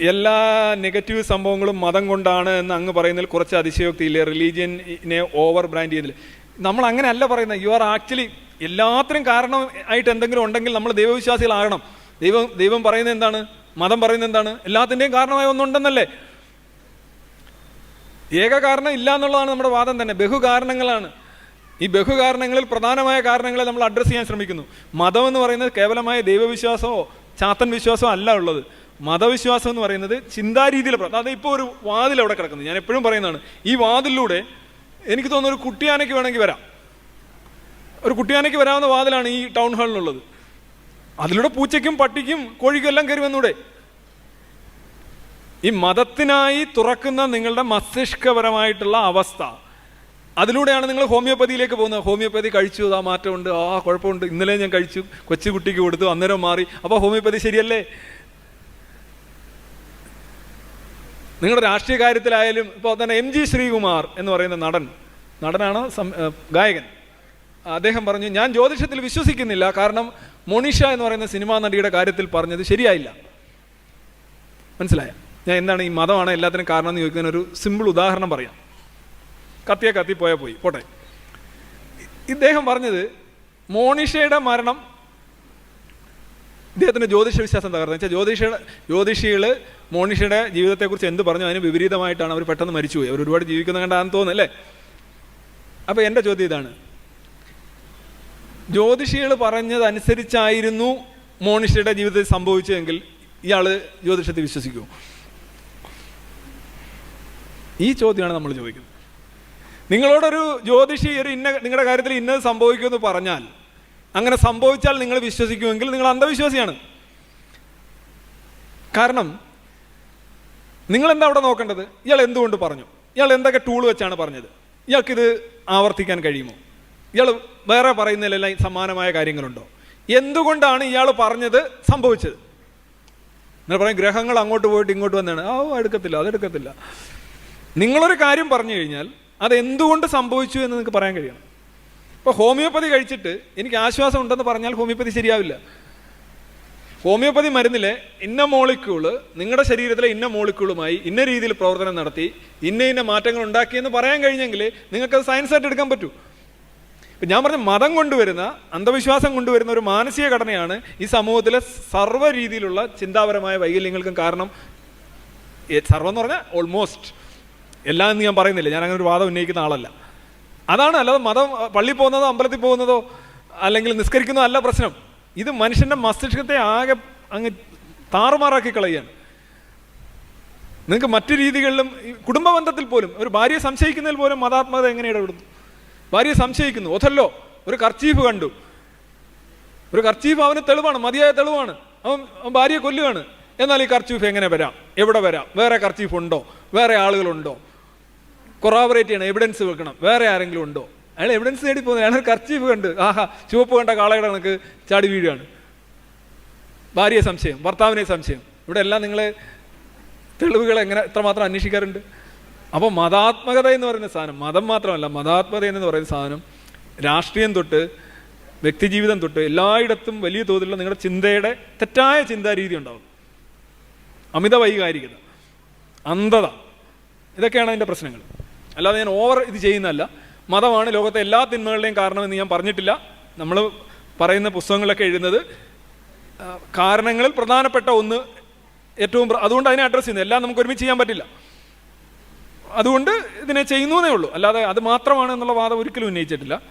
എല്ലാ നെഗറ്റീവ് സംഭവങ്ങളും മതം കൊണ്ടാണ് എന്ന് അങ്ങ് പറയുന്നതിൽ കുറച്ച് അതിശയോക്തിയില്ലേ. റിലീജിയനെ ഓവർ ബ്രാൻഡ് ചെയ്യുന്നില്ല നമ്മൾ അങ്ങനെ അല്ല പറയുന്നത്. യു ആർ ആക്ച്വലി എല്ലാത്തിനും കാരണം ആയിട്ട് എന്തെങ്കിലും ഉണ്ടെങ്കിൽ നമ്മൾ ദൈവവിശ്വാസികളാകണം. ദൈവം ദൈവം പറയുന്നത് എന്താണ്? മതം പറയുന്നത് എന്താണ്? എല്ലാത്തിന്റെയും കാരണമായ ഒന്നുണ്ടെന്നല്ലേ? ഏക കാരണം ഇല്ല എന്നുള്ളതാണ് നമ്മുടെ വാദം തന്നെ. ബഹുകാരണങ്ങളാണ് ഈ ബഹുകാരണങ്ങളിൽ പ്രധാനമായ കാരണങ്ങളെ നമ്മൾ അഡ്രസ്സ് ചെയ്യാൻ ശ്രമിക്കുന്നു. മതം എന്ന് പറയുന്നത് കേവലമായ ദൈവവിശ്വാസമോ ചാത്തൻ വിശ്വാസമോ അല്ല ഉള്ളത്. മതവിശ്വാസം എന്ന് പറയുന്നത് ചിന്താരീതിയിൽ അത് ഇപ്പോൾ ഒരു വാതിൽ അവിടെ കിടക്കുന്നത് ഞാൻ എപ്പോഴും പറയുന്നതാണ് ഈ വാതിലൂടെ എനിക്ക് തോന്നുന്നു ഒരു കുട്ടിയാനയ്ക്ക് വേണമെങ്കിൽ വരാം. ഒരു കുട്ടിയാനയ്ക്ക് വരാവുന്ന വാതിലാണ് ഈ ടൗൺ ഹാളിനുള്ളത് അതിലൂടെ പൂച്ചയ്ക്കും പട്ടിക്കും കോഴിക്കും എല്ലാം കയറി വന്നൂടെ. ഈ മതത്തിനായി തുറക്കുന്ന നിങ്ങളുടെ മസ്തിഷ്കപരമായിട്ടുള്ള അവസ്ഥ. അതിലൂടെയാണ് നിങ്ങൾ ഹോമിയോപ്പതിയിലേക്ക് പോകുന്നത്. ഹോമിയോപ്പതി കഴിച്ചു ആ മാറ്റമുണ്ട് ആ കുഴപ്പമുണ്ട്. ഇന്നലെ ഞാൻ കഴിച്ചു കൊച്ചുകുട്ടിക്ക് കൊടുത്തു അന്നേരം മാറി. അപ്പോൾ ഹോമിയോപ്പതി ശരിയല്ലേ? നിങ്ങളുടെ രാഷ്ട്രീയ കാര്യത്തിലായാലും ഇപ്പോൾ തന്നെ എം ജി ശ്രീകുമാർ എന്ന് പറയുന്ന നടൻ നടനാണ് ഗായകൻ. അദ്ദേഹം പറഞ്ഞു ഞാൻ ജ്യോതിഷത്തിൽ വിശ്വസിക്കുന്നില്ല കാരണം മോണിഷ എന്ന് പറയുന്ന സിനിമാ നടിയുടെ കാര്യത്തിൽ പറഞ്ഞത് ശരിയായില്ല. മനസ്സിലായ? ഞാൻ എന്താണ് ഈ മതമാണ് എല്ലാത്തിനും കാരണം എന്ന് ചോദിക്കുന്നതിന് ഒരു സിമ്പിൾ ഉദാഹരണം പറയാം. കത്തിയ കത്തി പോയാൽ പോയി പോട്ടെ. ഇദ്ദേഹം പറഞ്ഞത് മോണിഷയുടെ മരണം ഇദ്ദേഹത്തിന്റെ ജ്യോതിഷ വിശ്വാസം തകർന്നു വെച്ചാൽ ജ്യോതിഷ ജ്യോതിഷികൾ മോണിഷയുടെ ജീവിതത്തെക്കുറിച്ച് എന്ത് പറഞ്ഞു അതിന് വിപരീതമായിട്ടാണ് അവർ പെട്ടെന്ന് മരിച്ചുപോയി. അവർ ഒരുപാട് ജീവിക്കുന്ന കണ്ടാന്ന് തോന്നുന്നല്ലേ അപ്പോൾ എന്റെ ചോദ്യം ഇതാണ്. ജ്യോതിഷികൾ പറഞ്ഞതനുസരിച്ചായിരുന്നു മോണിഷയുടെ ജീവിതത്തിൽ സംഭവിച്ചതെങ്കിൽ ഇയാൾ ജ്യോതിഷത്തെ വിശ്വസിക്കുമോ ഈ ചോദ്യമാണ് നമ്മൾ ചോദിക്കുന്നത്. നിങ്ങളോടൊരു ജ്യോതിഷി ഒരു ഇന്ന നിങ്ങളുടെ കാര്യത്തിൽ ഇന്നത് സംഭവിക്കുമെന്ന് പറഞ്ഞാൽ അങ്ങനെ സംഭവിച്ചാൽ നിങ്ങൾ വിശ്വസിക്കുമെങ്കിൽ നിങ്ങൾ അന്ധവിശ്വാസിയാണ്. കാരണം നിങ്ങൾ എന്താ അവിടെ നോക്കേണ്ടത്? ഇയാൾ എന്തുകൊണ്ട് പറഞ്ഞു? ഇയാൾ എന്തൊക്കെ ടൂൾ വെച്ചാണ് പറഞ്ഞത്? ഇയാൾക്കിത് ആവർത്തിക്കാൻ കഴിയുമോ? ഇയാൾ വേറെ പറയുന്നതിലെല്ലാം സമാനമായ കാര്യങ്ങളുണ്ടോ? എന്തുകൊണ്ടാണ് ഇയാൾ പറഞ്ഞത് സംഭവിച്ചത്? നിങ്ങൾ പറയും ഗ്രഹങ്ങൾ അങ്ങോട്ട് പോയിട്ട് ഇങ്ങോട്ട് വന്നാണ്. ആ എടുക്കത്തില്ല അതെടുക്കത്തില്ല. നിങ്ങളൊരു കാര്യം പറഞ്ഞു കഴിഞ്ഞാൽ അത് എന്തുകൊണ്ട് സംഭവിച്ചു എന്ന് നിങ്ങൾക്ക് പറയാൻ കഴിയണം. ഇപ്പോൾ ഹോമിയോപ്പതി കഴിച്ചിട്ട് എനിക്ക് ആശ്വാസം ഉണ്ടെന്ന് പറഞ്ഞാൽ ഹോമിയോപ്പതി ശരിയാവില്ല. ഹോമിയോപ്പതി മരുന്നിലെ ഇന്ന മോളിക്യൂൾ നിങ്ങളുടെ ശരീരത്തിലെ ഇന്ന മോളിക്യൂളുമായി ഇന്ന രീതിയിൽ പ്രവർത്തനം നടത്തി ഇന്ന ഇന്ന മാറ്റങ്ങൾ ഉണ്ടാക്കിയെന്ന് പറയാൻ കഴിഞ്ഞെങ്കിൽ നിങ്ങൾക്കത് സയൻസ് ആയിട്ട് എടുക്കാൻ പറ്റൂ. ഇപ്പം ഞാൻ പറഞ്ഞ മതം കൊണ്ടുവരുന്ന അന്ധവിശ്വാസം കൊണ്ടുവരുന്ന ഒരു മാനസിക ഘടനയാണ് ഈ സമൂഹത്തിലെ സർവ രീതിയിലുള്ള ചിന്താപരമായ വൈകല്യങ്ങൾക്കും കാരണം സർവം എന്ന് പറഞ്ഞാൽ ഓൾമോസ്റ്റ് എല്ലാം എന്ന് ഞാൻ പറയുന്നില്ല. ഞാൻ അങ്ങനെ ഒരു വാദം ഉന്നയിക്കുന്ന ആളല്ല. അതാണ് അല്ലാതെ മതം പള്ളി പോകുന്നതോ അമ്പലത്തിൽ പോകുന്നതോ അല്ലെങ്കിൽ നിസ്കരിക്കുന്നതോ അല്ല പ്രശ്നം. ഇത് മനുഷ്യന്റെ മസ്തിഷ്കത്തെ ആകെ അങ്ങ് താറുമാറാക്കി കളയാണ് നിങ്ങൾക്ക് മറ്റു രീതികളിലും കുടുംബ ബന്ധത്തിൽ പോലും ഒരു ഭാര്യയെ സംശയിക്കുന്നതിൽ പോലും മതാത്മകത എങ്ങനെ ഇടപെടുന്നു? ഭാര്യയെ സംശയിക്കുന്നു. ഒഥല്ലോ ഒരു കർച്ചീഫ് കണ്ടു. ഒരു കർച്ചീഫ് അവന് തെളിവാണ് മതിയായ തെളിവാണ്. അവൻ ഭാര്യയെ കൊല്ലുകയാണ്. എന്നാൽ ഈ കർച്ചീഫ് എങ്ങനെ വരാം? എവിടെ വരാം? വേറെ കർച്ചീഫ് ഉണ്ടോ? വേറെ ആളുകളുണ്ടോ? കൊറാബറേറ്റ് ചെയ്യണം എവിഡൻസ് വെക്കണം. വേറെ ആരെങ്കിലും ഉണ്ടോ? അയാൾ എവിഡൻസ് നേടി പോകുന്നത് അയാൾ കർച്ചീഫ് കണ്ട് ആഹാ ചുവപ്പ് കണ്ട കാളയുടെ കണക്ക് ചാടി വീഴുകയാണ്. ഭാര്യയെ സംശയം ഭർത്താവിനെ സംശയം. ഇവിടെ എല്ലാം നിങ്ങൾ തെളിവുകൾ എങ്ങനെ എത്രമാത്രം അന്വേഷിക്കാറുണ്ട്? അപ്പോൾ മതാത്മകത എന്ന് പറയുന്ന സാധനം മതം മാത്രമല്ല മതാത്മകത എന്ന് പറയുന്ന സാധനം രാഷ്ട്രീയം തൊട്ട് വ്യക്തിജീവിതം തൊട്ട് എല്ലായിടത്തും വലിയ തോതിലുള്ള നിങ്ങളുടെ ചിന്തയുടെ തെറ്റായ ചിന്താരീതി ഉണ്ടാവും. അമിത വൈകാരികത അന്ധത ഇതൊക്കെയാണ് അതിന്റെ പ്രശ്നങ്ങൾ. അല്ലാതെ ഞാൻ ഓവർ ഇത് ചെയ്യുന്നതല്ല. മതമാണ് ലോകത്തെ എല്ലാ തിന്മകളുടെയും കാരണമെന്ന് ഞാൻ പറഞ്ഞിട്ടില്ല. നമ്മൾ പറയുന്ന പുസ്തകങ്ങളിലൊക്കെ എഴുതുന്നത് കാരണങ്ങളിൽ പ്രധാനപ്പെട്ട ഒന്ന് ഏറ്റവും അതുകൊണ്ട് അതിനെ അഡ്രസ്സ് ചെയ്യുന്നത്. എല്ലാം നമുക്ക് ഒരുമിച്ച് ചെയ്യാൻ പറ്റില്ല. അതുകൊണ്ട് ഇതിനെ ചെയ്യുന്നതേ ഉള്ളൂ. അല്ലാതെ അത് മാത്രമാണ് എന്നുള്ള വാദം ഒരിക്കലും ഉന്നയിച്ചിട്ടില്ല.